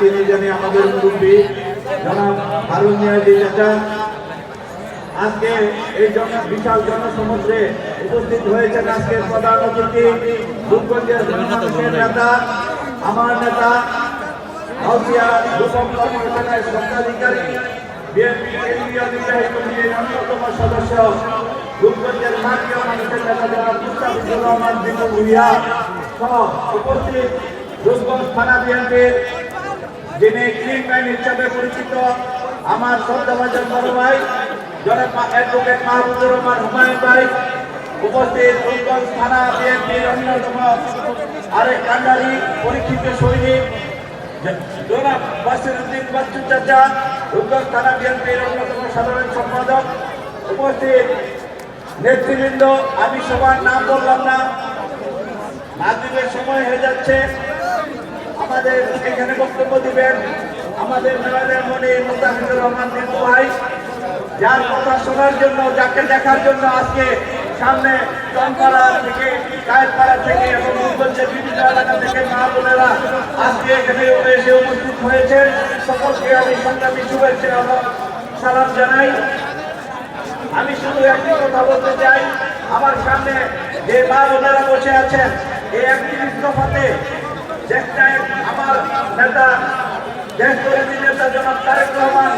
তিনি জানি আমাদের মুরব্বী, জনাব হারুন নিয়াজি চাচা। আজকে এই জন বিশাল জনসমুদ্রে উপস্থিত হয়েছেন আজকের প্রধান অতিথি রূপগঞ্জের জনমানুষের নেতা, আমার নেতা হাউসিয়া রূপম কর্মসংস্থানের স্বত্বাধিকারী, বিএনপি কেন্দ্রীয় নির্বাহী কমিটির অন্যতম সদস্য রূপগঞ্জের মাটিয় মানুষের নেতা জনাব মুস্তাফিজুর রহমান বিপুল ভুইয়া সহ উপস্থিত রূপগঞ্জ থানা বিএনপির যিনি ক্লিন ম্যান হিসাবে পরিচিত আমার শ্রদ্ধাভাজন বড় ভাই, জনাব অ্যাডভোকেট মাহবুবুর রহমান হুমায়ুন ভাই, উপস্থিত রূপগঞ্জ থানা বিএনপির অন্যতম আরেক কান্ডারি পরীক্ষিত সৈনিক নেতৃবৃন্দ, আমি সবার নাম বললাম না। মাগরিবের সময় হয়ে যাচ্ছে। আমাদের এখানে বক্তব্য দিবেন আমাদের মেয়রের মনে মুস্তাফিজুর রহমান দীপু ভাই, যার কথা শোনার জন্য, যাকে দেখার জন্য আজকে সামনে চনপাড়া থেকে, কায়েরপাড়া থেকে এবং উত্তরদের বিভিন্ন এলাকা থেকে মা বোনেরা আজকে এখানে এসে উপস্থিত হয়েছেন। সকলকে আমি সংগ্রামী শুভেচ্ছা এবং সালাম জানাই। আমি শুধু একটি কথা বলতে চাই, আমার সামনে যে মা বোনেরা বসে আছেন, এই দফাতে যেটা আমার নেতা, দেশপ্রেমী নেতা জনাব তারেক রহমান,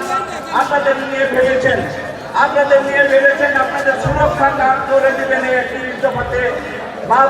আপনাদের নিয়ে ভেবেছেন, আপনাদের নিয়ে ভেবেছেন আপনাদের সুরক্ষা কাজ করে দেবেন এই একটি দফাতে